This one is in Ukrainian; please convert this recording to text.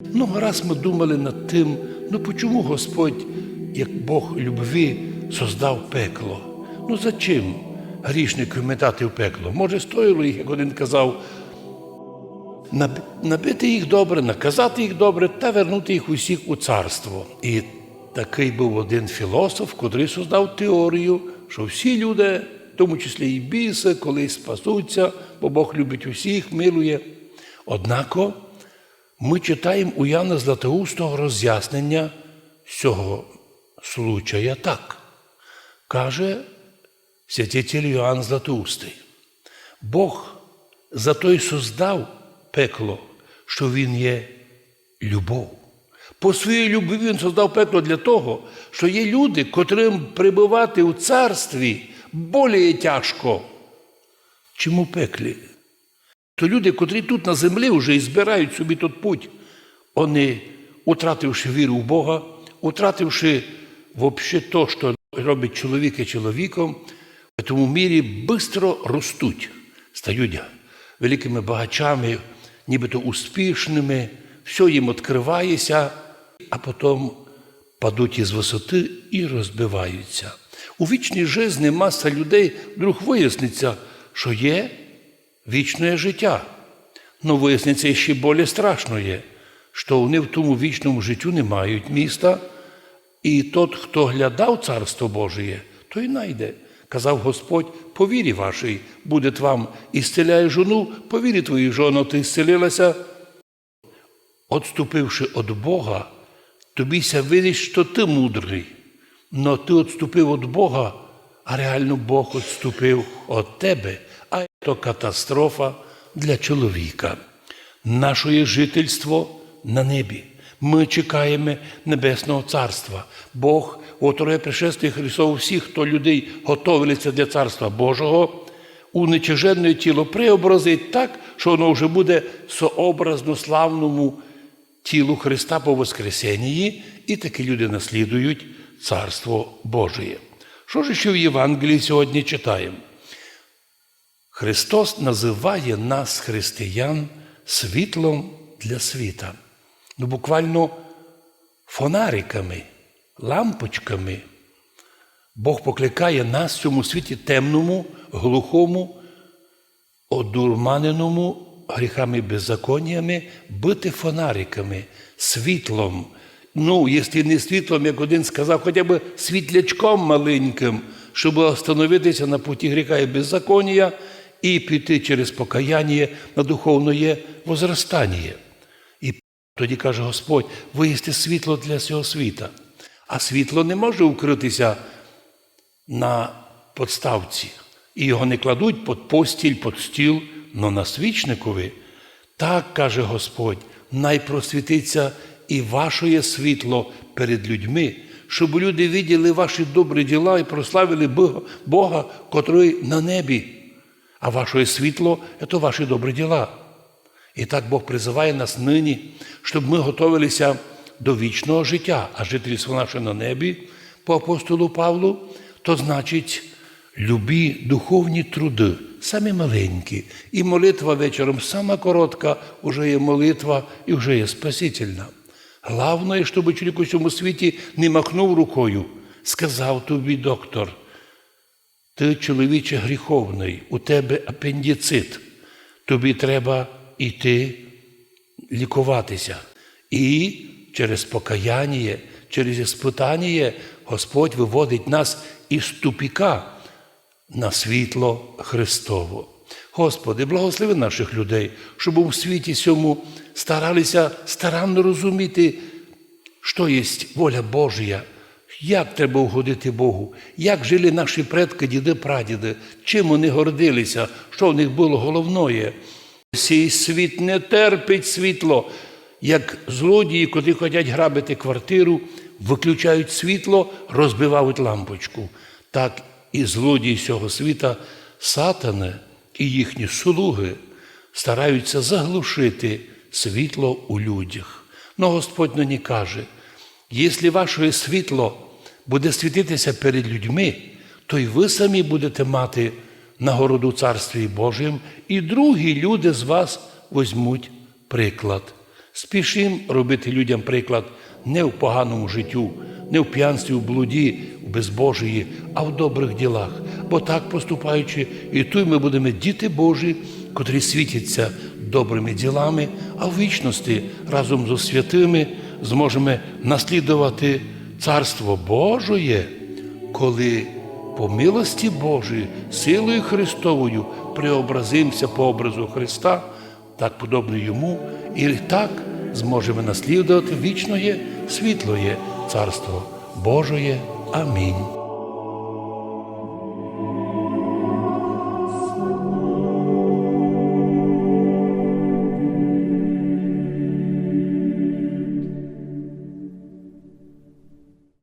Много раз ми думали над тим, ну почому Господь, як Бог любви, создав пекло? Ну за чим грішників метати в пекло? Може, стоїло їх, як один казав, набити їх добре, наказати їх добре та вернути їх усіх у царство. І такий був один філософ, котрий создав теорію, що всі люди, в тому числі і біси, колись спасуться, бо Бог любить усіх, милує. Однако ми читаємо у Яна Златоустого роз'яснення цього случая так. Каже святитель Йоанн Златоустий. Бог за то й создав пекло, що Він є любов. По своїй любові Він создав пекло для того, що є люди, котрим прибувати у царстві более тяжко, чим у пеклі. То люди, котрі тут на землі вже і збирають собі тут путь, вони, утративши віру в Бога, утративши вообще то, що робить чоловік і чоловіком, в тому мірі швидко ростуть, стають великими багачами, нібито успішними, все їм відкривається, а потім падуть із висоти і розбиваються. У вічній житті маса людей вдруг виясниться, що є вічне життя. Ну, виясниться ще більш страшне, що вони в тому вічному життю не мають міста, і тот, хто глядав Царство Божие, той найде. Казав Господь, по вірі вашій буде вам і зціляє жону, по вірі твоїй жоно, ти зцілилася. Отступивши від Бога, тобіся видиш, що ти мудрий, но ти відступив від Бога, а реально Бог відступив від тебе, це катастрофа для чоловіка. Наше жительство на небі. Ми чекаємо Небесного Царства. Бог у Троє пришествия Христову всіх, хто людей готовиться для Царства Божого, у нечиженне тіло преобразить так, що воно вже буде сообразно славному тілу Христа по Воскресенії, і такі люди наслідують Царство Божие. Що ж ще в Євангелії сьогодні читаємо? Христос називає нас, християн, світлом для світа. Ну, буквально фонариками, лампочками. Бог покликає нас в цьому світі темному, глухому, одурманеному гріхами беззаконнями, бути фонариками, світлом. Ну, якщо не світлом, як один сказав, хоча б світлячком маленьким, щоб остановитися на путі гріха і беззаконня і піти через покаяння на духовне возростання. І тоді каже Господь, ви єсте світло для цього світа. А світло не може укритися на подставці. І його не кладуть під постіль, під стіл, но на свічникові. Так каже Господь, най просвітиться і ваше світло перед людьми, щоб люди виділи ваші добрі діла і прославили Бога, котрий на небі. А ваше світло це ваші добрі діла. І так Бог призиває нас нині, щоб ми готувалися до вічного життя, а жительство наше на небі по апостолу Павлу, то значить любі духовні труди, самі маленькі. І молитва вечором сама коротка, вже є молитва і вже є спасительна. Головне, щоб чоловік у цьому світі не махнув рукою, сказав тобі доктор, ти чоловіче гріховний, у тебе апендицит, тобі треба йти лікуватися. І через покаяння, через іспитання Господь виводить нас із тупіка на світло Христово. Господи, благослови наших людей, щоб у світі цьому старалися старанно розуміти, що є воля Божія, як треба угодити Богу, як жили наші предки, діди, прадіди, чим вони гордилися, що в них було головне. Цей світ не терпить світло, як злодії, котрі хочуть грабити квартиру, виключають світло, розбивають лампочку. Так і злодії цього світа, сатани і їхні слуги стараються заглушити світло у людях. Но Господь нині каже, якщо ваше світло буде світитися перед людьми, то й ви самі будете мати нагороду Царстві Божому, і другі люди з вас візьмуть приклад. Спішим робити людям приклад не в поганому життю, не в п'янстві, в блуді, в безбожії, а в добрих ділах. Бо так поступаючи, і тут ми будемо діти Божі, котрі світяться добрими ділами, а в вічності разом з святими зможемо наслідувати Царство Божоє, коли по милості Божої, силою Христовою преобразимося по образу Христа, так подобно йому, і так зможемо наслідувати вічноє, світлоє Царство Божоє. Амінь.